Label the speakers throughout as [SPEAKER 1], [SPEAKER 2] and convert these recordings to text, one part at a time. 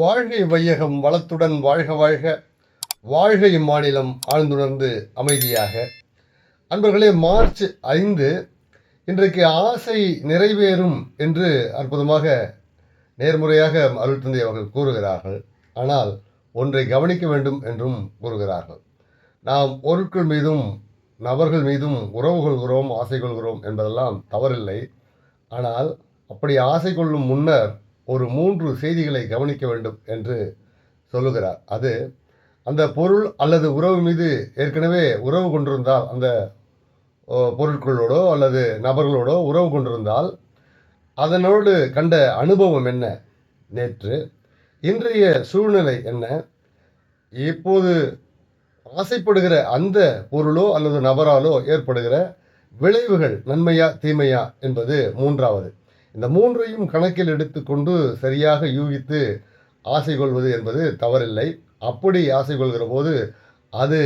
[SPEAKER 1] வாழ்கை வையகம் வளத்துடன் வாழ்க வாழ்க. வாழ்க இம்மாநிலம் ஆழ்ந்துணர்ந்து அமைதியாக. அன்பர்களே மார்ச் ஐந்து. இன்றைக்கு ஆசை நிறைவேறும் என்று அற்புதமாக நேர்முறையாக அருள் தந்தை அவர்கள் கூறுகிறார்கள். ஆனால் ஒன்றை கவனிக்க வேண்டும் என்றும் கூறுகிறார்கள். நாம் பொருட்கள் மீதும் நபர்கள் மீதும் உறவு கொள்கிறோம் ஆசை கொள்கிறோம் என்பதெல்லாம் தவறில்லை. ஆனால் அப்படி ஆசை கொள்ளும் முன்னர் ஒரு மூன்று செய்திகளை கவனிக்க வேண்டும் என்று சொல்லுகிறார். அது அந்த பொருள் அல்லது உறவு மீது ஏற்கனவே உறவு கொண்டிருந்தால் அந்த பொருட்களோடோ அல்லது நபர்களோடோ உறவு கொண்டிருந்தால் அதனோடு கண்ட அனுபவம் என்ன? நேற்று இன்றைய சூழ்நிலை என்ன? இப்போது ஆசைப்படுகிற அந்த பொருளோ அல்லது நபராலோ ஏற்படுகிற விளைவுகள் நன்மையா தீமையா என்பது மூன்றாவது. இந்த மூன்றையும் கணக்கில் எடுத்துக்கொண்டு சரியாக யூகித்து ஆசை கொள்வது என்பது தவறில்லை. அப்படி ஆசை கொள்கிற போது அது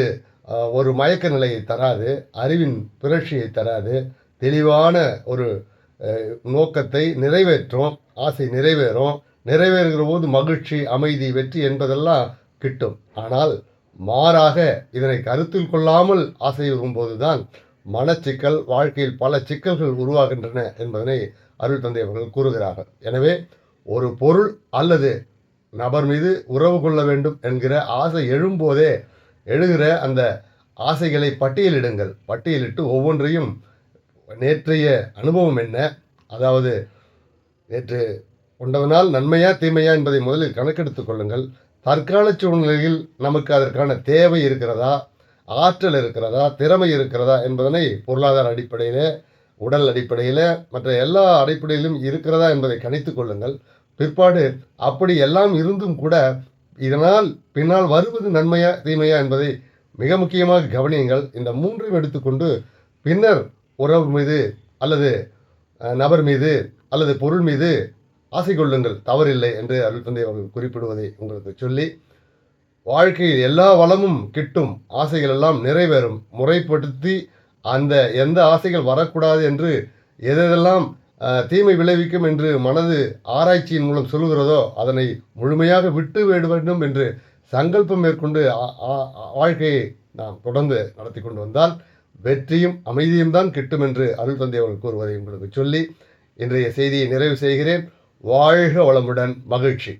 [SPEAKER 1] ஒரு மயக்க நிலையை தராது அறிவின் புரட்சியை தராது தெளிவான ஒரு நோக்கத்தை நிறைவேற்றும் ஆசை நிறைவேறும் நிறைவேறுகிற போது மகிழ்ச்சி அமைதி வெற்றி என்பதெல்லாம் கிட்டும். ஆனால் மாறாக இதனை கருத்தில் கொள்ளாமல் ஆசை வரும்போது தான் மனச்சிக்கல் வாழ்க்கையில் பல சிக்கல்கள் உருவாகின்றன என்பதனை அருள் தந்தை அவர்கள் கூறுகிறார்கள். எனவே ஒரு பொருள் அல்லது நபர் மீது உறவு கொள்ள வேண்டும் என்கிற ஆசை எழும்போதே எழுகிற அந்த ஆசைகளை பட்டியலிடுங்கள். பட்டியலிட்டு ஒவ்வொன்றையும் நேற்றைய அனுபவம் என்ன? அதாவது நேற்று கொண்டவனால் நன்மையா தீமையா என்பதை முதலில் கணக்கெடுத்துக் கொள்ளுங்கள். தற்கால சூழ்நிலையில் நமக்கு அதற்கான தேவை இருக்கிறதா? ஆற்றல் இருக்கிறதா திறமை இருக்கிறதா என்பதனை பொருளாதார அடிப்படையில் உடல் அடிப்படையில் மற்ற எல்லா அடிப்படையிலும் இருக்கிறதா என்பதை கணித்து கொள்ளுங்கள். பிற்பாடு அப்படி எல்லாம் இருந்தும் கூட இதனால் பின்னால் வருவது நன்மையா தீமையா என்பதை மிக முக்கியமாக கவனியுங்கள். இந்த மூன்றையும் எடுத்துக்கொண்டு பின்னர் உறவு மீது அல்லது நபர் மீது அல்லது பொருள் மீது ஆசை கொள்ளுங்கள் தவறில்லை என்று அருள் தந்தை அவர்கள் குறிப்பிடுவதை உங்களுக்கு சொல்லி வாழ்க்கையில் எல்லா வளமும் கிட்டும் ஆசைகள் எல்லாம் நிறைவேறும். முறைப்படுத்தி அந்த எந்த ஆசைகள் வரக்கூடாது என்று எதெல்லாம் தீமை விளைவிக்கும் என்று மனது ஆராய்ச்சியின் மூலம் சொல்லுகிறதோ அதனை முழுமையாக விட்டு விட வேண்டும் என்று சங்கல்பம் மேற்கொண்டு வாழ்க்கையை நாம் தொடர்ந்து நடத்தி கொண்டு வந்தால் வெற்றியும் அமைதியும் தான் கிட்டும் என்று அருள் தந்தை அவர்கள் கூறுவதை உங்களுக்கு சொல்லி இன்றைய செய்தியை நிறைவு செய்கிறேன். வாழ்க வளமுடன் மகிழ்ச்சி.